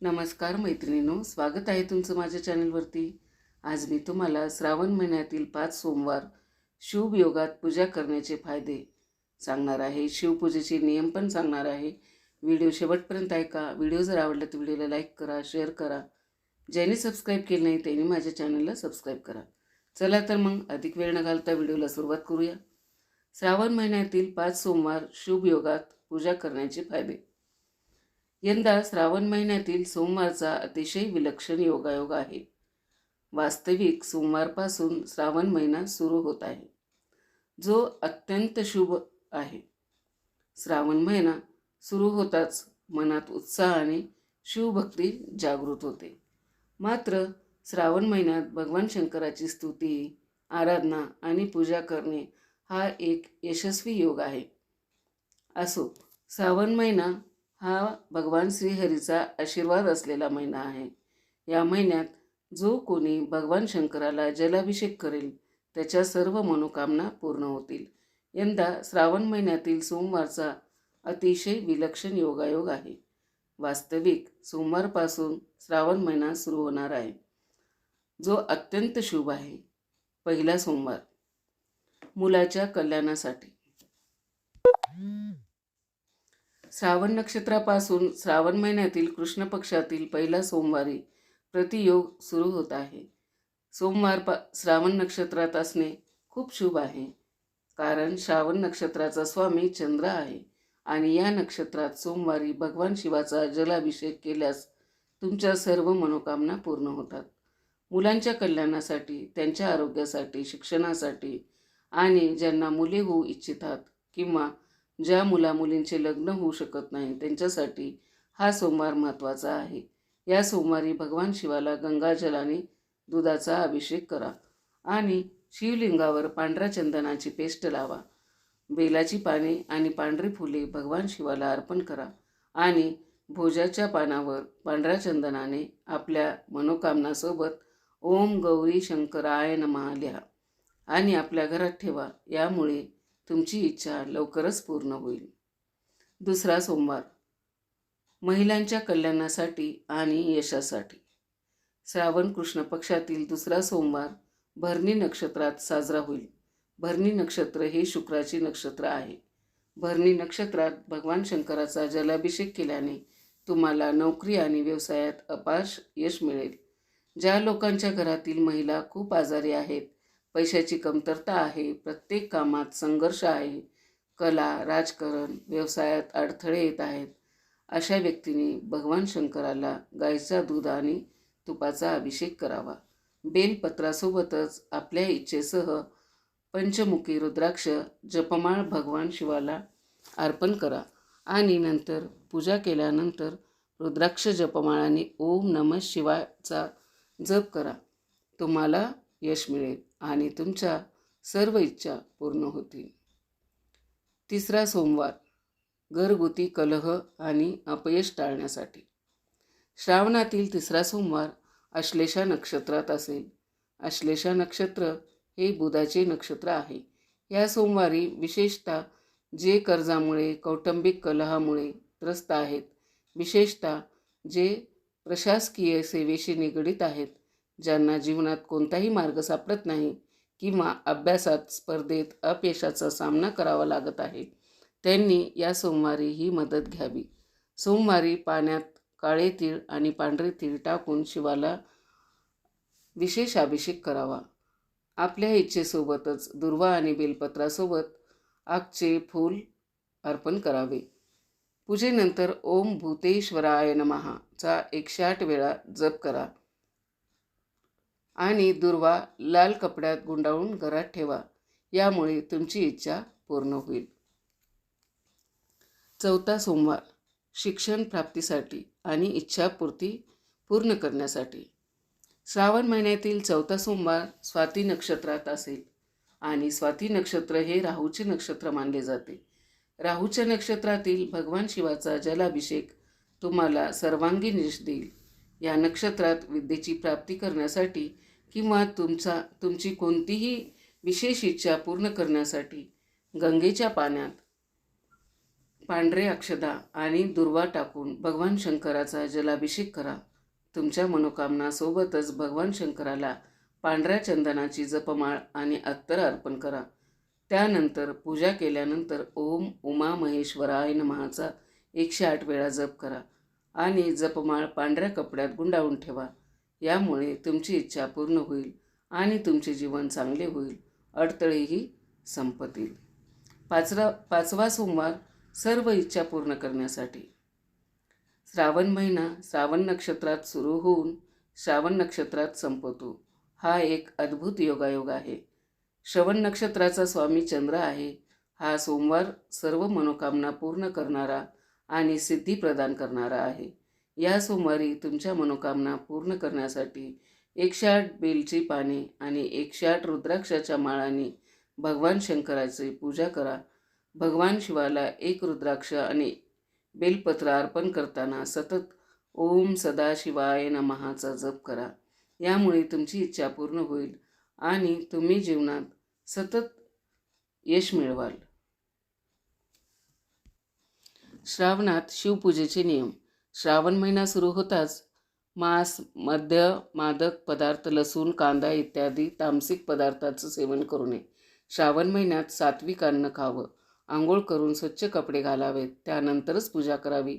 नमस्कार मैत्रिणींनो स्वागत आहे तुमचं माझ्या चॅनलवरती. आज मी तुम्हाला श्रावण महिन्यातील पाच सोमवार शुभ योगात पूजा करण्याचे फायदे सांगणार आहे. शिवपूजेचे नियम पण सांगणार आहे. व्हिडिओ शेवटपर्यंत ऐका. व्हिडिओ जर आवडला तर व्हिडिओला लाईक करा शेअर करा. ज्यांनी सबस्क्राईब केलं नाही त्यांनी माझ्या चॅनलला सबस्क्राईब करा. चला तर मग अधिक वेळ न घालता व्हिडिओला सुरुवात करूया. श्रावण महिन्यातील पाच सोमवार शुभ योगात पूजा करण्याचे फायदे. यंदा श्रावण महिन्यातील सोमवारचा अतिशय विलक्षण योगायोग आहे. वास्तविक सोमवारपासून श्रावण महिना सुरू होत आहे. जो अत्यंत शुभ आहे. श्रावण महिना सुरू होताच मनात उत्साह आणि शिवभक्ती जागृत होते. मात्र श्रावण महिन्यात भगवान शंकराची स्तुती आराधना आणि पूजा करणे हा एक यशस्वी योग आहे. असो श्रावण महिना हा भगवान श्रीहरीचा आशीर्वाद असलेला महिना आहे. या महिन्यात जो कोणी भगवान शंकराला जलाभिषेक करेल त्याच्या सर्व मनोकामना पूर्ण होतील. यंदा श्रावण महिन्यातील सोमवारचा अतिशय विलक्षण योगायोग आहे. वास्तविक सोमवारपासून श्रावण महिना सुरू होणार आहे. जो अत्यंत शुभ आहे. पहिला सोमवार. मुलाच्या कल्याणासाठी. श्रावण नक्षत्रापासून श्रावण महिन्यातील कृष्ण पक्षातील पहिला सोमवारी प्रतियोग सुरू होत आहे. सोमवार पा श्रावण नक्षत्रात असणे खूप शुभ आहे. कारण श्रावण नक्षत्राचा स्वामी चंद्र आहे आणि या नक्षत्रात सोमवारी भगवान शिवाचा जलाभिषेक केल्यास तुमच्या सर्व मनोकामना पूर्ण होतात. मुलांच्या कल्याणासाठी त्यांच्या आरोग्यासाठी शिक्षणासाठी आणि ज्यांना मुले होऊ इच्छितात किंवा ज्या मुलामुलींचे लग्न होऊ शकत नाही त्यांच्यासाठी हा सोमवार महत्त्वाचा आहे. या सोमवारी भगवान शिवाला गंगाजलाने दुधाचा अभिषेक करा आणि शिवलिंगावर पांढऱ्या चंदनाची पेस्ट लावा. बेलाची पाने आणि पांढरी फुले भगवान शिवाला अर्पण करा आणि भोजाच्या पानावर पांढऱ्या चंदनाने आपल्या मनोकामनासोबत ओम गौरी शंकराय नमः लिहा आणि आपल्या घरात ठेवा. यामुळे तुमची इच्छा लवकरच पूर्ण होईल. दुसरा सोमवार. महिलांच्या कल्याणासाठी आणि यशासाठी. श्रावण कृष्ण पक्षातील दुसरा सोमवार भरणी नक्षत्रात साजरा होईल. भरणी नक्षत्र हे शुक्राचे नक्षत्र आहे. भरणी नक्षत्रात भगवान शंकराचा जलाभिषेक केल्याने तुम्हाला नोकरी आणि व्यवसायात अपार यश मिळेल. ज्या लोकांच्या घरातील महिला खूप आजारी आहेत पैशाची कमतरता आहे प्रत्येक कामात संघर्ष आहे कला राजकारण व्यवसायात अडथळे येत आहेत. अशा व्यक्तीने भगवान शंकराला गायीचा दूध आणि तुपाचा अभिषेक करावा. बेलपत्रासोबतच आपल्या इच्छेसह पंचमुखी रुद्राक्ष जपमाळ भगवान शिवाला अर्पण करा. आणि नंतर पूजा केल्यानंतर रुद्राक्ष जपमाळाने ओम नम शिवाचा जप करा. तुम्हाला यश मिळेल. आणि तुमच्या सर्व इच्छा पूर्ण होतील. तिसरा सोमवार घरगुती कलह आणि अपयश टाळण्यासाठी. श्रावणातील तिसरा सोमवार आश्लेषा नक्षत्रात असेल. आश्लेषा नक्षत्र हे बुधाचे नक्षत्र आहे. या सोमवारी विशेषतः जे कर्जामुळे कौटुंबिक कलहामुळे त्रस्त आहेत विशेषतः जे प्रशासकीय सेवेशी निगडीत आहेत ज्यांना जीवनात कोणताही मार्ग सापडत नाही किंवा अभ्यासात स्पर्धेत अपयशाचा सामना करावा लागत आहे त्यांनी या सोमवारी ही मदत घ्यावी. सोमवारी पाण्यात काळे तीळ आणि पांढरे तीळ टाकून शिवाला विशेष अभिषेक करावा. आपल्या इच्छेसोबतच दुर्वा आणि बेलपत्रासोबत आगचे फूल अर्पण करावे. पूजेनंतर ओम भूतेश्वराय नमहाचा एकशे आठ वेळा जप करा. आणि दुर्वा लाल कपड्यात गुंडाळून घरात ठेवा. यामुळे तुमची इच्छा पूर्ण होईल. चौथा सोमवार शिक्षण प्राप्तीसाठी आणि इच्छापूर्ती पूर्ण करण्यासाठी. श्रावण महिन्यातील चौथा सोमवार स्वाती नक्षत्रात असेल आणि स्वाती नक्षत्र हे राहूचे नक्षत्र मानले जाते. राहूच्या नक्षत्रातील भगवान शिवाचा जलाभिषेक तुम्हाला सर्वांगीण यश देईल. या नक्षत्रात विद्येची प्राप्ती करण्यासाठी किंवा तुमचा तुमची कोणतीही विशेष इच्छा पूर्ण करण्यासाठी गंगेच्या पाण्यात पांढरे अक्षदा आणि दुर्वा टाकून भगवान शंकराचा जलाभिषेक करा. तुमच्या मनोकामनासोबतच भगवान शंकराला पांढऱ्या चंदनाची जपमाळ आणि अत्तर अर्पण करा. त्यानंतर पूजा केल्यानंतर ओम उमा महेश्वराय नमहाचा एकशे आठ वेळा जप करा आणि जपमाळ पांढऱ्या कपड्यात गुंडाळून ठेवा. यामुळे तुमची इच्छा पूर्ण होईल आणि तुमचे जीवन चांगले होईल. अडथळेही संपतील. पाचरा पाचवा सोमवार सर्व इच्छा पूर्ण करण्यासाठी. श्रावण महिना श्रावण नक्षत्रात सुरू होऊन श्रावण नक्षत्रात संपतो. हा एक अद्भुत योगायोग आहे. श्रवण नक्षत्राचा स्वामी चंद्र आहे. हा सोमवार सर्व मनोकामना पूर्ण करणारा आणि सिद्धी प्रदान करणारा आहे. या सोमवारी तुमच्या मनोकामना पूर्ण करण्यासाठी एकशे आठ बेलची पाने आणि एकशे आठ रुद्राक्षाच्या माळांनी भगवान शंकराची पूजा करा. भगवान शिवाला एक रुद्राक्ष आणि बेलपत्र अर्पण करताना सतत ओम सदाशिवाय नमहाचा जप करा. यामुळे तुमची इच्छा पूर्ण होईल आणि तुम्ही जीवनात सतत यश मिळवाल. श्रावणात शिवपूजेचे नियम. श्रावण महिना सुरू होताच मांस मद्य मादक पदार्थ लसूण कांदा इत्यादी तामसिक पदार्थाचं सेवन करू नये. श्रावण महिन्यात सात्विक अन्न खावं आंघोळ करून स्वच्छ कपडे घालावेत त्यानंतरच पूजा करावी.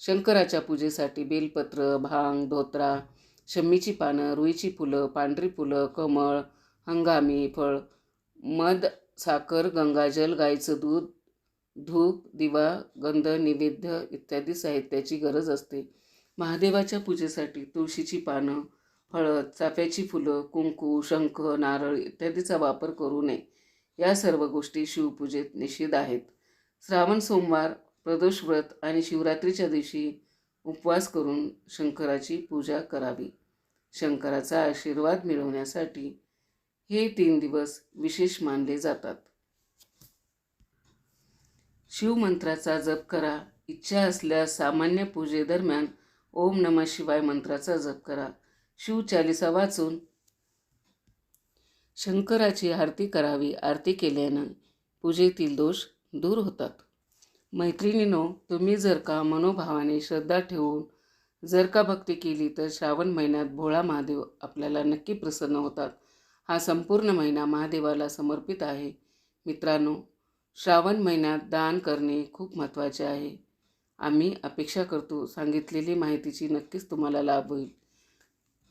शंकराच्या पूजेसाठी बेलपत्र भांग धोत्रा शम्मीची पानं रुईची फुलं पांढरी फुलं कमळ हंगामी फळ मध साखर गंगाजल गाईचं दूध धूप दिवा गंध निवेद्य इत्यादी साहित्याची गरज असते. महादेवाच्या पूजेसाठी तुळशीची पानं हळद चाफ्याची फुलं कुंकू शंख नारळ इत्यादीचा वापर करू नये. या सर्व गोष्टी शिवपूजेत निषेध आहेत. श्रावण सोमवार प्रदोष व्रत आणि शिवरात्रीच्या दिवशी उपवास करून शंकराची पूजा करावी. शंकराचा आशीर्वाद मिळवण्यासाठी हे तीन दिवस विशेष मानले जातात. शिवमंत्राचा जप करा. इच्छा असल्यास सामान्य पूजेदरम्यान ओम नमः शिवाय मंत्राचा जप करा. शिवचालिसा वाचून शंकराची आरती करावी. आरती केल्यानं पूजेतील दोष दूर होतात. मैत्रिणीनो तुम्ही जर का मनोभावाने श्रद्धा ठेवून जर का भक्ती केली तर श्रावण महिन्यात भोळा महादेव आपल्याला नक्की प्रसन्न होतात. हा संपूर्ण महिना महादेवाला समर्पित आहे. मित्रांनो श्रावण महिन्यात दान करणे खूप महत्त्वाचे आहे. आम्ही अपेक्षा करतो सांगितलेली माहितीची नक्कीच तुम्हाला लाभ होईल.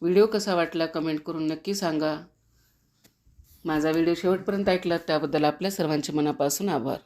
व्हिडिओ कसा वाटला कमेंट करून नक्की सांगा. माझा व्हिडिओ शेवटपर्यंत ऐकला त्याबद्दल आपल्या सर्वांचे मनापासून आभार.